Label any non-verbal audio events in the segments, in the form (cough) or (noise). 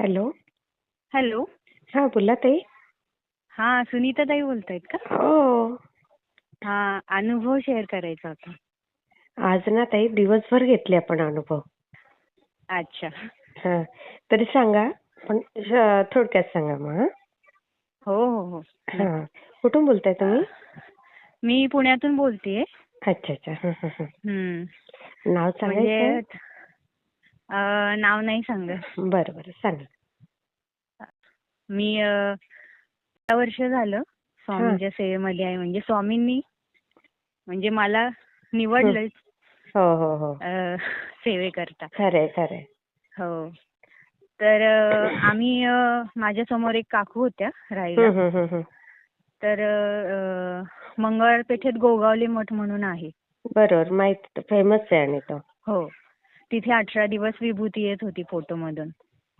Hello. Hello. हा बोला ताई. हा सुनीताताई बोलतायत का? हो. हा अनुभव शेअर करायचा होता. आज ना ताई दिवसभर घेतले आपण अनुभव. अच्छा. हा तरी सांगा पण श- थोडक्यात सांगा मग हा? हो हो हो. हा कुठून बोलताय तुम्ही? मी पुण्यातून बोलतेय. अच्छा अच्छा. हं, हं, हं. हम्म. नाव म्हणजे सांगायचं? अं, नाव नाही सांगत. बरं बरं. सांगा. मी अं, वर्ष झालं. स्वामींच्या सेवेमध्ये आहे. म्हणजे स्वामींनी म्हणजे मला निवडलं हो. हो हो सेवेकरता खरंय खरंय. हो. तर अं, आम्ही अं, माझ्यासमोर एक काकू होत्या राहायला. तर अं, मंगळपेठेत गोगावले मठ म्हणून आहे. बरोबर. माहीत फेमस आहे आणि तो. हो. तिथे अठरा दिवस विभूती येत होती फोटोमधून.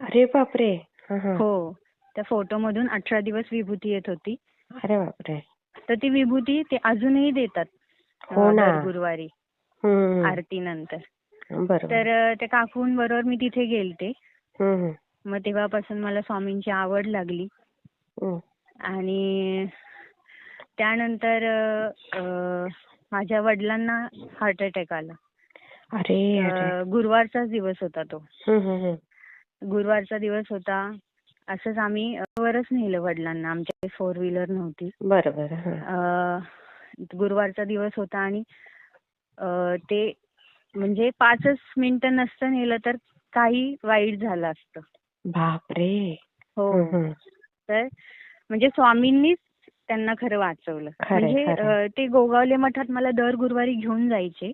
अरे बापरे. हं, त्या फोटोमधून अठरा दिवस विभूती येत होती. अरे बापरे. तर ती विभूती ते अजूनही देतात हो ना. दर गुरुवारी. आरतीनंतर. तर त्या काकूंबरोबर मी तिथे गेलते. मग तेव्हापासून मला स्वामींची आवड लागली. आणि त्यानंतर माझ्या वडिलांना हार्ट अटॅक आला. गुरुवारचाच दिवस होता तो. गुरुवारचा दिवस होता. असंच आम्ही वरच नेलं वडिलांना. आमच्याकडे फोर व्हीलर नव्हती. गुरुवारचा दिवस होता आणि ते म्हणजे पाचच मिनिटं नसतं नेलं तर काही वाईट झालं असतं. बापरे. हो. तर म्हणजे स्वामींनीच त्यांना खरं वाचवलं. म्हणजे ते गोगावले मठात मला दर गुरुवारी घेऊन जायचे.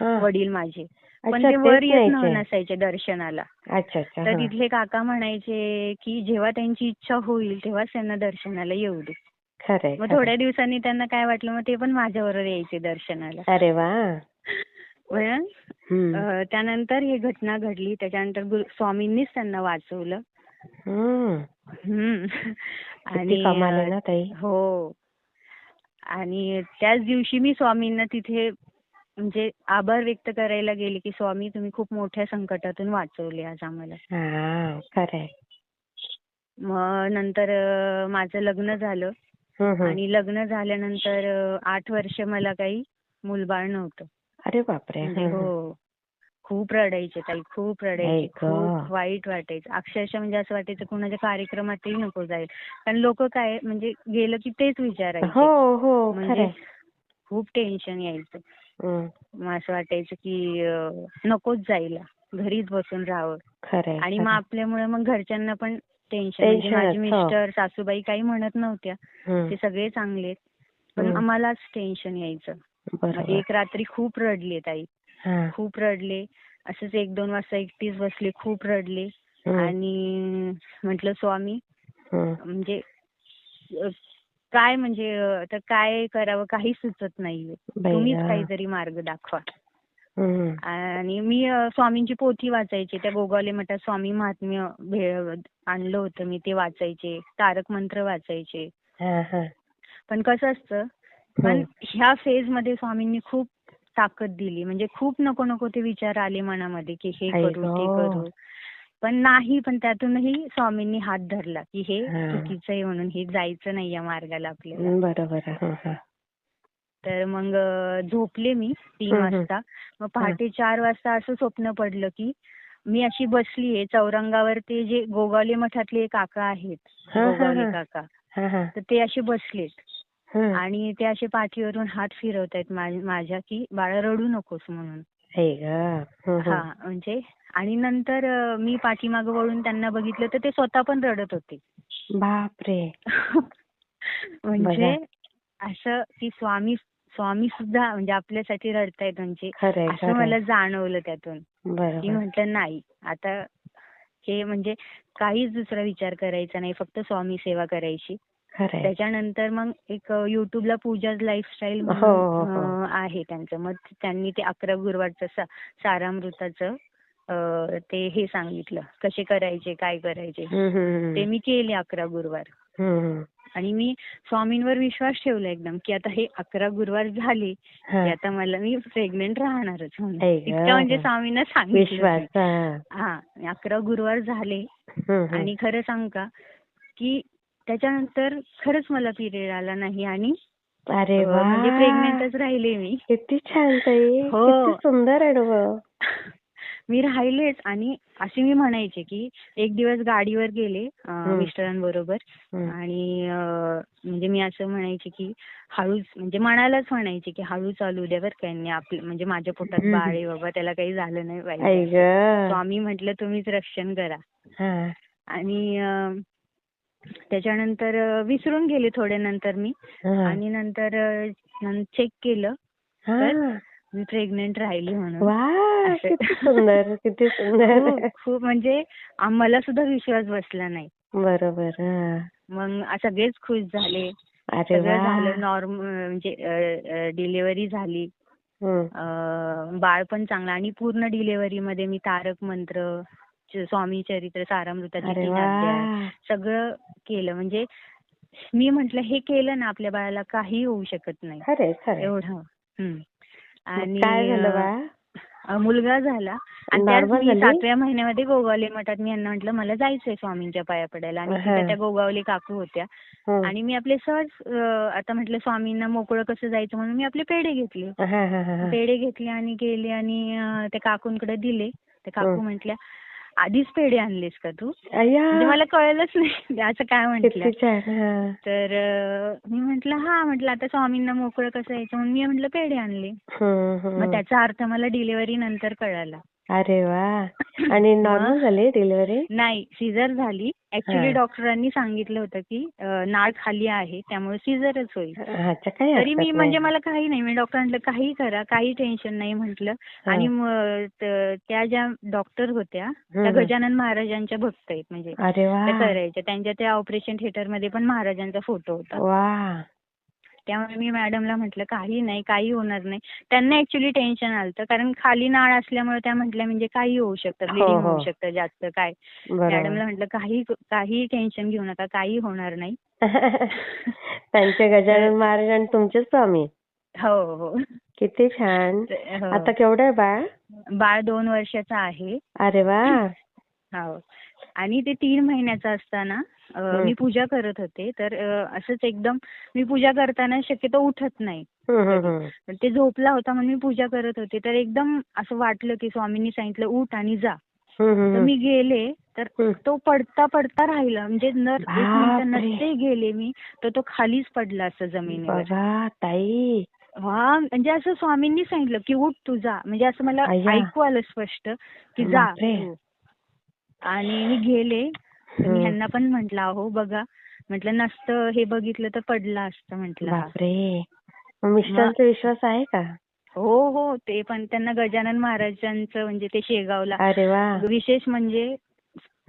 वडील माझे. पण ते वर येत. नसायचे दर्शनाला. अच्छा अच्छा तर. तिथले काका म्हणायचे की जेव्हा त्यांची इच्छा होईल तेव्हाच त्यांना दर्शनाला येऊ दे. मग. थोड्या दिवसांनी त्यांना काय वाटलं मग ते पण माझ्याबरोबर यायचे दर्शनाला. त्यानंतर ही घटना घडली. त्याच्यानंतर स्वामींनीच त्यांना वाचवलं. ताई. हो. आणि त्याच दिवशी मी स्वामींना तिथे म्हणजे आभार व्यक्त करायला गेले की स्वामी तुम्ही खूप मोठ्या संकटातून वाचवले आज आम्हाला. हा मग नंतर माझं लग्न झालं. आणि लग्न झाल्यानंतर आठ वर्ष मला काही मूलबाळ नव्हतं. अरे बापरे म्हणजे. हो खूप रडायचे ताई खूप रडायचे. खूप वाईट वाटायचं. अक्षरशः म्हणजे असं वाटायचं कुणाच्या कार्यक्रमातही नको जाईल. कारण लोक काय म्हणजे गेलं की तेच विचारायचे. हो हो म्हणजे खूप टेन्शन यायचं. मग असं वाटायचं की नकोच जायला घरीच बसून राहावं आणि मग. आपल्यामुळे मग घरच्यांना पण टेन्शन म्हणजे माझे टेन्शनच, हो. मिस्टर सासूबाई काही म्हणत नव्हत्या. ते सगळे चांगले आहेत. पण. आम्हालाच टेन्शन यायचं मग एक रात्री खूप रडले ताई. खूप रडले असंच एक दोन वाजता एकटीच बसले खूप रडले. आणि म्हटलं स्वामी. म्हणजे काय म्हणजे आता काय करावं काही सुचत नाहीये. तुम्हीच. काहीतरी मार्ग दाखवा. आणि मी स्वामींची पोथी वाचायचे. त्या गोगावले मठात स्वामी महात्म्य आणलं होतं मी ते वाचायचे. तारक मंत्र वाचायचे. पण कसं असतं पण ह्या फेजमध्ये स्वामींनी खूप ताकद दिली. म्हणजे खूप नको नको ते विचार आले मनामध्ये की हे करू ते. करू. पण नाही पण त्यातूनही स्वामींनी हात धरला की हे. चुकीचं आहे म्हणून हे जायचं नाही या मार्गाला आपल्याला बरोबर तर मग झोपले मी तीन. वाजता मग पहाटे चार वाजता असं स्वप्न पडलं की मी अशी बसलीये चौरंगावर ते जे गोगावले मठातले काका आहेत गोगावले. काका तर ते असे बसलेत. आणि ते असे पाठीवरून हात फिरवतायत माझ्या की बाळा रडू नकोस म्हणून गं. हा. म्हणजे? आणि नंतर मी पाठीमागं वळून त्यांना बघितलं तर ते स्वतः पण रडत होते. बापरे! (laughs) म्हणजे असं की स्वामी स्वामी सुद्धा म्हणजे आपल्यासाठी रडतायत म्हणजे असं मला जाणवलं त्यातून. की बरोबर. म्हटलं नाही आता हे म्हणजे काहीच दुसरा विचार करायचा नाही फक्त स्वामी सेवा करायची. खरंय त्याच्यानंतर मग एक युट्यूबला पूजा लाईफस्टाईल हो, हो, म्हणून हो. अ, आहे त्यांचं मग त्यांनी ते अकरा गुरुवारचं सारामृताचं ते हे सांगितलं कसे करायचे काय करायचे ते. मी केले अकरा गुरुवार. आणि मी स्वामींवर विश्वास ठेवला एकदम की आता हे अकरा गुरुवार झाले हा. की आता मला मी प्रेग्नेंट राहणारच म्हणून. इतकं म्हणजे स्वामींना सांगितलं. हा. हा अकरा गुरुवार झाले. आणि खरं सांग का की त्याच्यानंतर खरंच मला पिरियड आला नाही आणि अरे वा. म्हणजे प्रेग्नेंटच राहिले मी. किती छान ताई. (laughs) हो. किती सुंदर अनुभव (laughs) मी राहिलेच आणि असे मी म्हणायचे की एक दिवस गाडीवर गेले. मिस्टरांबरोबर. आणि म्हणजे मी असं म्हणायचे की हळूच म्हणजे मनालाच म्हणायचे की हळू चालू द्या बरं का यांनी आपलं म्हणजे माझ्या पोटात. बाळ आहे बाबा त्याला काही झालं नाही पाहिजे. स्वामी म्हटलं तुम्हीच रक्षण करा. आणि त्याच्यानंतर विसरून गेले थोडे नंतर मी. आणि नंतर चेक केलं. तर मी प्रेग्नेंट राहिली म्हणून. असं. खूप म्हणजे आम्हाला सुद्धा विश्वास बसला नाही. बरोबर. मग सगळेच खुश झाले. सगळं झालं नॉर्म म्हणजे डिलिव्हरी झाली. बाळ पण चांगलं आणि पूर्ण डिलिव्हरी मध्ये मी तारक मंत्र स्वामी चरित्र सारामृताची तीन अध्याय सगळं केलं म्हणजे मी म्हंटल हे केलं ना आपल्या बाळाला काही होऊ शकत नाही एवढं. आणि मुलगा झाला आणि त्याच? सातव्या महिन्यामध्ये गोगावले मठात मी यांना म्हटलं मला जायचंय स्वामींच्या पाया पडायला आणि. तिथे त्या गोगावले काकू होत्या. आणि मी आपले सहज आता म्हटलं स्वामींना मोकळं कसं जायचं म्हणून मी आपले पेढे घेतले. पेढे घेतले आणि गेले आणि त्या काकूंकडे दिले त्या काकू. म्हटल्या आधीच पेढे आणलेस का तू? म्हणजे मला कळलंच नाही. असं काय म्हटलं. तर मी म्हटलं हा म्हटलं आता स्वामींना मोकळं कसं यायचं? म्हणून मी म्हटलं पेढे आणले. मग. त्याचा अर्थ मला डिलिव्हरी नंतर कळाला. अरे वा आणि (clears throat) नॉर्मल? झाली डिलिव्हरी नाही सिझर झाली ऍक्च्युली. डॉक्टरांनी सांगितलं होतं की नाळ खाली आहे त्यामुळे सिझरच होईल तरी मी म्हणजे. मला काही नाही मी डॉक्टरांना काही करा काही टेन्शन नाही म्हटलं. आणि त्या ज्या डॉक्टर होत्या त्या. गजानन महाराजांच्या भक्त आहेत म्हणजे त्या करायच्या त्यांच्या त्या ऑपरेशन थिएटरमध्ये पण महाराजांचा फोटो होता त्यामुळे मी मॅडमला म्हटलं काही नाही काही होणार नाही. त्यांना ऍक्च्युली टेन्शन आलतं कारण खाली नाळ असल्यामुळे त्या म्हटल्या म्हणजे काही होऊ शकतं हो, ब्लिडिंग हो. होऊ शकतं जास्त काय. मॅडमला म्हटलं काही काही टेन्शन घेऊ नका काही होणार नाही. (laughs) त्यांचे गजानन महाराज आणि तुमचे स्वामी. हो हो. किती छान. हो. आता केवढं आहे बाळ? बाळ दोन वर्षाचं आहे. अरे वा. हो. आणि ते तीन महिन्याचं असताना. मी पूजा करत होते. तर असंच एकदम मी पूजा करताना शक्यतो उठत नाही. ते झोपला होता म्हणून मी पूजा करत होते. तर एकदम असं वाटलं की स्वामींनी सांगितलं उठ आणि जा. तर मी गेले. तर. तो पडता पडता राहिला. म्हणजे नर एक मिनिट बापरे. नसते गेले मी तर तो खालीच पडला असं जमिनीवर. ताई. हा म्हणजे असं स्वामींनी सांगितलं की उठ तू जा. म्हणजे असं मला. ऐकू आलं स्पष्ट की जा. आणि मी गेले. मी. ह्यांना पण म्हंटल अहो बघा. म्हटलं नसतं हे बघितलं तर पडलं असतं म्हंटल. बापरे. मिस्टरांचा विश्वास आहे का? हो हो. ते पण त्यांना गजानन महाराजांचं म्हणजे ते शेगावला. अरे वा. विशेष म्हणजे.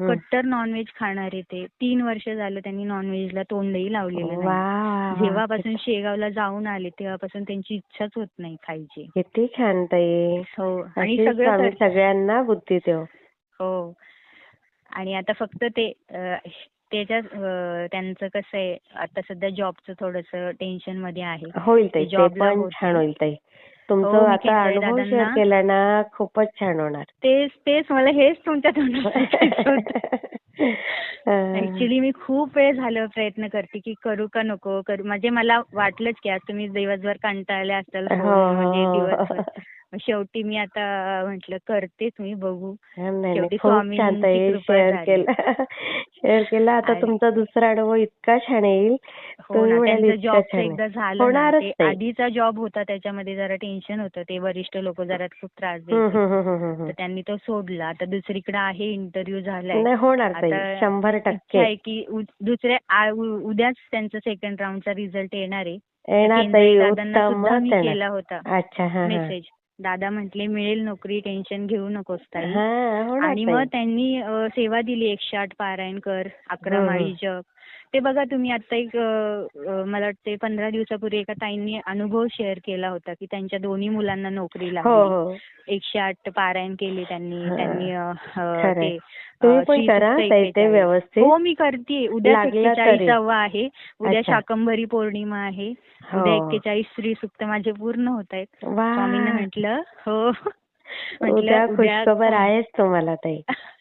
कट्टर नॉनव्हेज खाणारे ते. तीन वर्ष झालं त्यांनी नॉनव्हेजला तोंडही लावलेलं नाही. जेव्हापासून शेगावला जाऊन आले तेव्हापासून त्यांची इच्छाच होत नाही खायची. किती छान ताई. हो. आणि सगळ्यांना बुद्धी देव हो. आणि आता फक्त ते त्याच्यात त्यांचं कसं आहे आता सध्या जॉबचं थोडस टेन्शनमध्ये आहे होईल ताई ते जॉबला पण. छान होईल ताई हो, तुमचं मी आता अनुभव शेअर केला ना खूपच छान होणार तेच तेच मला हेच तुमच्या. (laughs) हा. ऍक्च्युली मी खूप वेळ झालं प्रयत्न करते की करू का नको करू म्हणजे मला वाटलंच की आज तुम्ही दिवसभर कंटाळले असाल हो, म्हणजे हो. दिवसभर शेवटी मी आता म्हंटल करते तुम्ही बघू. शेवटी स्वामींची शेअर. केलं. (laughs) शेअर केला. आता तुमचा दुसरा अनुभव इतका छान येईल. हो ते ताई. आधीचा जॉब होता त्याच्यामध्ये जरा टेन्शन होतं. ते वरिष्ठ लोक जरा खूप त्रास हम्म, तर. त्यांनी तो सोडला. आता दुसरीकडे आहे इंटरव्ह्यू झालाय. होणार शंभर टक्के. की दुसऱ्या उद्याच त्यांचा सेकंड राऊंडचा रिझल्ट येणार आहे. मी केला होता अच्छा हा हा. मेसेज दादा म्हटले मिळेल नोकरी टेन्शन घेऊ नकोस ताई. हा आणि मग त्यांनी सेवा दिली एकशे आठ पारायण कर अकरा. माळी जप. ते बघा तुम्ही आता एक मला वाटते पंधरा दिवसापूर्वी एका ताईंनी अनुभव शेअर केला होता की त्यांच्या दोन्ही मुलांना नोकरी हो लागली हो एकशे आठ पारायण केली त्यांनी हा. त्यांनी. ते तुम्ही अ, पण श्रीसुक्त करा ताई ते 41. व्यवस्थित हो मी करते उद्या. एक्केचाळीसावा आहे उद्या. शाकंभरी पौर्णिमा आहे हो. उद्या एक्केचाळीस श्रीसुक्त माझे पूर्ण होत आहेत स्वामींना म्हटलं हो उद्या खुशखबर आहेच तुम्हाला ताई (laughs)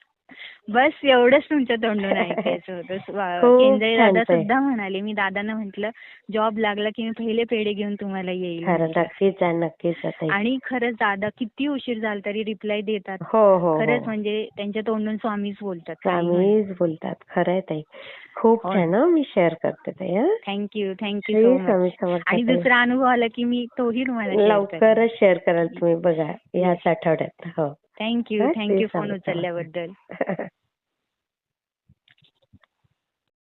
बस एवढंच तुमच्या तोंडून (laughs) ऐकायचं होतं केंद्रे दादा. सुद्धा म्हणाले मी दादांना म्हटलं जॉब लागला की मी पहिले पेढे घेऊन तुम्हाला येईल. नक्कीच नक्कीच. आणि खरंच दादा किती उशीर झाला तरी रिप्लाय देतात हो हो खरंच हो म्हणजे त्यांच्या तोंडून स्वामीच बोलतात. स्वामीच बोलतात खरं आहे ताई खूप. छान हं, मी शेअर करते ताई. थँक्यू थँक्यू सो मच आणि. दुसरा अनुभव आला की मी तोही तुम्हाला. लवकरच शेअर कराल तुम्ही बघा याच आठवड्यात हो थँक्यू थँक्यू फोन. उचलल्याबद्दल (laughs)